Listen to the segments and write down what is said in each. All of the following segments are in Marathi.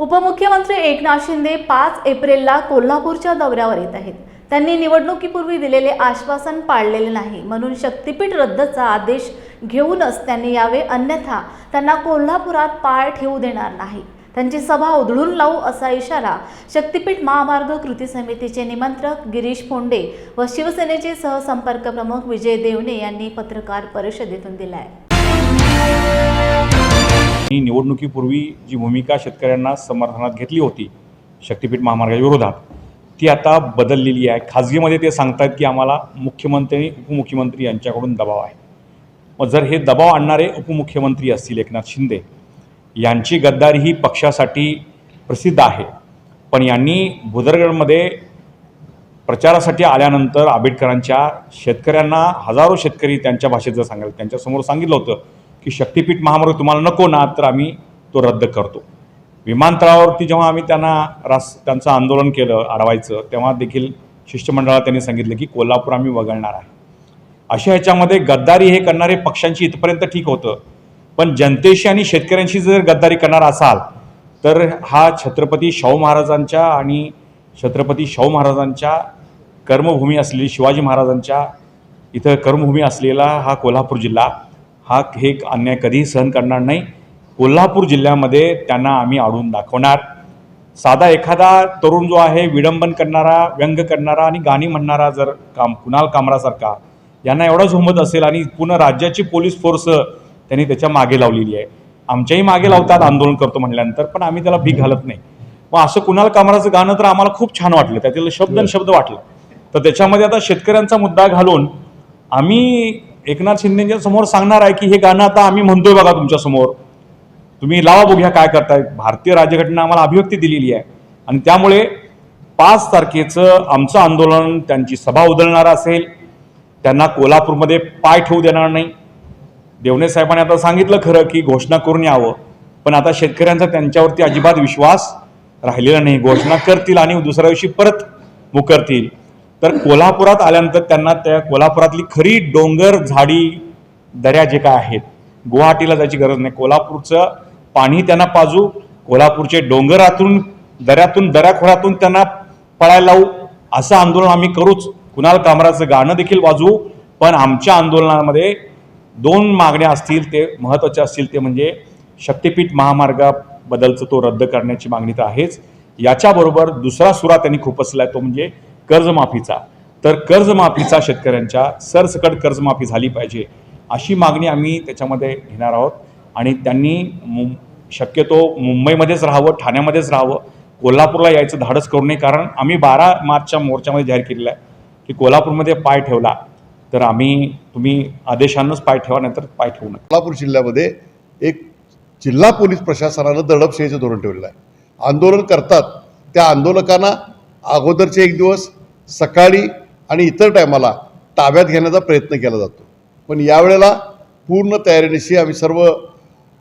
उपमुख्यमंत्री एकनाथ शिंदे पाच एप्रिलला कोल्हापूरच्या दौऱ्यावर येत आहेत. त्यांनी निवडणुकीपूर्वी दिलेले आश्वासन पाळलेले नाही म्हणून शक्तीपीठ रद्दचा आदेश घेऊनच त्यांनी यावे अन्यथा त्यांना कोल्हापुरात पाय ठेवू देणार नाही. त्यांची सभा उधळून लावू असा इशारा शक्तीपीठ महामार्ग कृती समितीचे निमंत्रक गिरीश फोंडे व शिवसेनेचे सहसंपर्क प्रमुख विजय देवणे यांनी पत्रकार परिषदेतून दिला आहे यांनी निवडणुकीपूर्वी जी भूमिका शेतकऱ्यांना समर्थनात घेतली होती शक्तीपीठ महामार्गाच्या विरोधात ती आता बदललेली आहे. खाजगीमध्ये ते सांगतात की आम्हाला मुख्यमंत्री आणि उपमुख्यमंत्री यांच्याकडून दबाव आहे. मग जर हे दबाव आणणारे उपमुख्यमंत्री असतील एकनाथ शिंदे यांची गद्दारी ही पक्षासाठी प्रसिद्ध आहे. पण यांनी भुदरगडमध्ये प्रचारासाठी आल्यानंतर आंबेडकरांच्या शेतकऱ्यांना हजारो शेतकरी त्यांच्या भाषेत जर सांगायला त्यांच्यासमोर सांगितलं होतं की शक्तीपीठ महामार्ग तुम्हाला नको ना तर आम्ही तो रद्द करतो. विमानतळावरती जेव्हा आम्ही त्यांना रास त्यांचं आंदोलन केलं अडवायचं तेव्हा देखील शिष्टमंडळाला त्यांनी सांगितलं की कोल्हापूर आम्ही वगळणार आहे. अशा ह्याच्यामध्ये गद्दारी हे करणारे पक्षांची इथपर्यंत ठीक होतं. पण जनतेशी आणि शेतकऱ्यांशी जर गद्दारी करणार असाल तर हा छत्रपती शाहू महाराजांच्या आणि छत्रपती शाहू महाराजांच्या कर्मभूमी असलेली शिवाजी महाराजांच्या इथं कर्मभूमी असलेला हा कोल्हापूर जिल्हा हा हे एक अन्याय कधीही सहन करणार नाही. कोल्हापूर जिल्ह्यामध्ये त्यांना आम्ही आणून दाखवणार. साधा एखादा तरुण जो आहे विडंबन करणारा व्यंग करणारा आणि गाणी म्हणणारा जर काम कुणाल कामरासारखा यांना एवढा झोमत असेल आणि पूर्ण राज्याची पोलीस फोर्स त्यांनी त्याच्यामागे लावलेली आहे. आमच्याही मागे लावतात आंदोलन करतो म्हटल्यानंतर पण आम्ही त्याला भीक घालत नाही. मग असं कुणाल कामराचं गाणं तर आम्हाला खूप छान वाटलं त्यातील शब्द आणि शब्द वाटलं. तर त्याच्यामध्ये आता शेतकऱ्यांचा मुद्दा घालून आम्ही एकनाथ शिंदेच्या समोर सांगणार आहे की हे गाणं आता आम्ही म्हणतोय बघा तुमच्यासमोर. तुम्ही लावा बघूया काय करताय. भारतीय राज्यघटना आम्हाला अभिव्यक्ती दिलेली आहे. आणि त्यामुळे पाच तारखेचं आमचं आंदोलन त्यांची सभा उधळणार असेल. त्यांना कोल्हापूरमध्ये पाय ठेवू देणार नाही. देवणे साहेबांनी आता सांगितलं खरं की घोषणा करून यावं. पण आता शेतकऱ्यांचा त्यांच्यावरती अजिबात विश्वास राहिलेला नाही. घोषणा करतील आणि दुसऱ्या दिवशी परत मुकरतील. तर कोल्हापुरात आल्यानंतर त्यांना त्या कोल्हापुरातली खरी डोंगर झाडी दऱ्या जे काय आहेत गुवाहाटीला जायची गरज नाही. कोल्हापूरचं पाणी त्यांना पाजू कोल्हापूरचे डोंगरातून दऱ्यातून दऱ्याखोऱ्यातून त्यांना पळायला लावू असं आंदोलन आम्ही करूच. कुणाल कामराचं गाणं देखील वाजवू पण आमच्या आंदोलनामध्ये दोन मागण्या असतील ते महत्त्वाच्या असतील ते म्हणजे शक्तीपीठ महामार्गाबद्दलचं तो रद्द करण्याची मागणी तर आहेच. याच्याबरोबर दुसरा सुरा त्यांनी खुपसला आहे तो म्हणजे कर्जमाफीचा. तर कर्जमाफीचा शेतकऱ्यांच्या सरसकट कर्जमाफी झाली पाहिजे अशी मागणी आम्ही त्याच्यामध्ये घेणार आहोत. आणि त्यांनी मु शक्यतो मुंबईमध्येच राहावं ठाण्यामध्येच राहावं. कोल्हापूरला यायचं धाडस करू नये कारण आम्ही बारा मार्चच्या मोर्चामध्ये जाहीर केलेलं आहे की कोल्हापूरमध्ये पाय ठेवला. तर आम्ही तुम्ही आदेशानंच पाय ठेवा नाहीतर पाय ठेवू नका. कोल्हापूर जिल्ह्यामध्ये एक जिल्हा पोलीस प्रशासनानं दडपशाहीचं धोरण ठेवलेलं आहे. आंदोलन करतात. त्या आंदोलकांना अगोदरचे एक दिवस सकाळी आणि इतर टायमाला ताब्यात घेण्याचा प्रयत्न केला जातो. पण यावेळेला पूर्ण तयारीनिशी आम्ही सर्व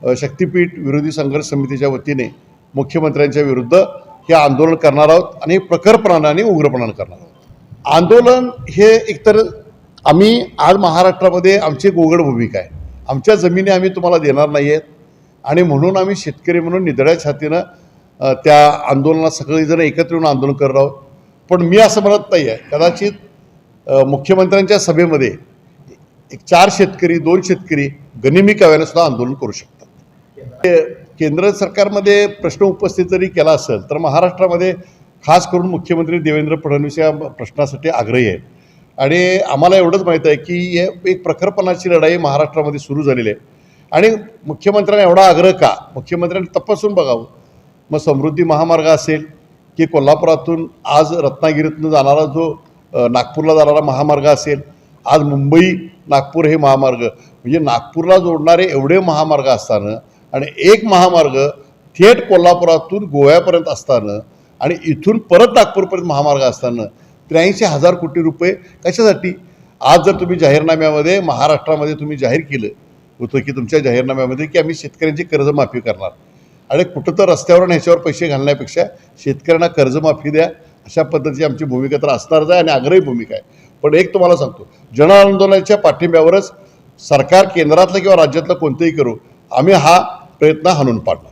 शक्तिपीठ शक्तीपीठ विरोधी संघर्ष समितीच्या वतीने मुख्यमंत्र्यांच्या विरुद्ध हे आंदोलन करणार आहोत आणि प्रखरपणानं आणि उग्रपणानं करणार आहोत. आंदोलन हे एकतर आम्ही आज महाराष्ट्रामध्ये आमची एक उघड भूमिका आहे. आमच्या जमिनी आम्ही तुम्हाला देणार नाही आहेत. आणि म्हणून आम्ही शेतकरी म्हणून निधड्या छातीनं त्या आंदोलनात सगळेजण एकत्र येऊन आंदोलन करत आहोत. पण मी असं म्हणत नाही आहे कदाचित मुख्यमंत्र्यांच्या सभेमध्ये एक चार शेतकरी दोन शेतकरी गनिमी काव्यानं सुद्धा आंदोलन करू शकतात. ते केंद्र सरकारमध्ये प्रश्न उपस्थित जरी केला असेल तर महाराष्ट्रामध्ये खास करून मुख्यमंत्री देवेंद्र फडणवीस या प्रश्नासाठी आग्रही आहेत. आणि आम्हाला एवढंच माहीत आहे की हे एक प्रखरपणाची लढाई महाराष्ट्रामध्ये सुरू झालेली आहे. आणि मुख्यमंत्र्यांना एवढा आग्रह का? मुख्यमंत्र्यांनी तपासून बघावं. मग समृद्धी महामार्ग असेल की कोल्हापुरातून आज रत्नागिरीतून जाणारा जो नागपूरला जाणारा महामार्ग असेल आज मुंबई नागपूर हे महामार्ग म्हणजे नागपूरला जोडणारे एवढे महामार्ग असताना आणि एक महामार्ग थेट कोल्हापुरातून गोव्यापर्यंत असताना आणि इथून परत नागपूरपर्यंत महामार्ग असताना त्र्याऐंशी हजार कोटी रुपये कशासाठी? आज जर तुम्ही जाहीरनाम्यामध्ये महाराष्ट्रामध्ये तुम्ही जाहीर केलं होतं की तुमच्या जाहीरनाम्यामध्ये की आम्ही शेतकऱ्यांची कर्जमाफी करणार. आणि कुठं तर रस्त्यावर आणि ह्याच्यावर पैसे घालण्यापेक्षा शेतकऱ्यांना कर्जमाफी द्या. अशा पद्धतीची आमची भूमिका तर असणारच आहे आणि आग्रही भूमिका आहे. पण एक तुम्हाला सांगतो जन आंदोलनाच्या पाठिंब्यावरच सरकार केंद्रातलं किंवा राज्यातलं कोणतंही करू आम्ही हा प्रयत्न हाणून पाडणार.